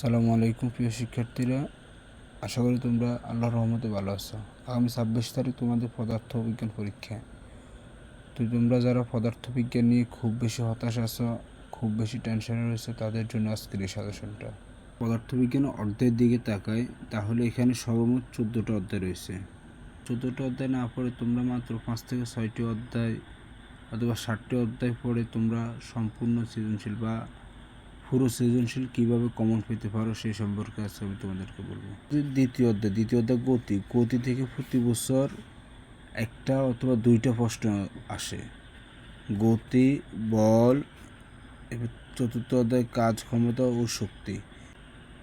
সালামু আলাইকুম প্রিয় শিক্ষার্থীরা। আশা করি তোমরা আল্লাহ রহমতে ভালো আছো। আগামী ছাব্বিশ তারিখ তোমাদের পদার্থ বিজ্ঞান পরীক্ষা। তো তোমরা যারা পদার্থ বিজ্ঞান নিয়ে খুব বেশি হতাশ আছো, খুব বেশি টেনশনে রয়েছে, তাদের জন্য আজকের এই সাজেশনটা পদার্থবিজ্ঞান অর্ধের দিকে তাকায় তাহলে এখানে সর্বমোট চোদ্দোটা অধ্যায় রয়েছে। চোদ্দোটা অধ্যায় না পড়ে তোমরা মাত্র পাঁচ থেকে ছয়টি অধ্যায় অথবা ষাটটি অধ্যায় পড়ে তোমরা সম্পূর্ণ সৃজনশীল বা পুরো সৃজনশীল কীভাবে কমন পেতে পারো সেই সম্পর্কে আজকে আমি তোমাদেরকে বলব। দ্বিতীয় অধ্যায় দ্বিতীয় অধ্যায় গতি। গতি থেকে প্রতি বছর একটা অথবা দুইটা প্রশ্ন আসে। গতি, বল, এবার চতুর্থ অধ্যায় কাজ, ক্ষমতা ও শক্তি।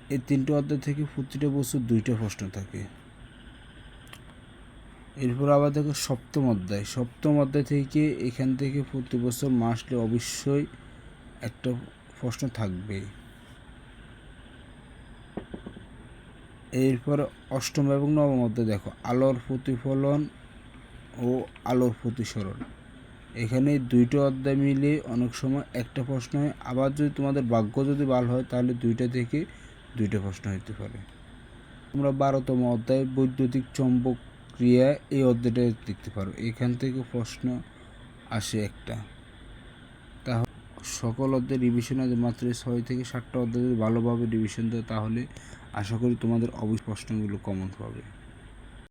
এই তিনটে অধ্যায় থেকে প্রতিটা বছর দুইটা প্রশ্ন থাকে। এরপর আবার দেখো সপ্তম অধ্যায়। সপ্তম অধ্যায় থেকে এখান থেকে প্রতি বছর মাসলে অবশ্যই একটা প্রশ্ন থাকবেই এরপর অষ্টম এবং নবম অধ্যায় দেখো, আলোর প্রতিফলন ও আলোর প্রতিসরণ। এখানে দুইটা অধ্যায় মিলে অনেক সময় একটা প্রশ্ন হয়, আবার যদি তোমাদের ভাগ্য যদি ভালো হয়, তাহলে দুইটা থেকে দুইটা প্রশ্ন হতে পারে। তোমরা বারোতম অধ্যায় বৈদ্যুতিক চম্বক ক্রিয়া এই অধ্যায়টা দেখতে পারো। এখান থেকে প্রশ্ন আসে একটা। সকল অধ্যায় রিভিশন আছে, মাত্র ছয় থেকে সাতটা অধ্যায় যদি ভালোভাবে রিভিশন দেয়, তাহলে আশা করি তোমাদের অবশ্য প্রশ্নগুলো কমন পাবে।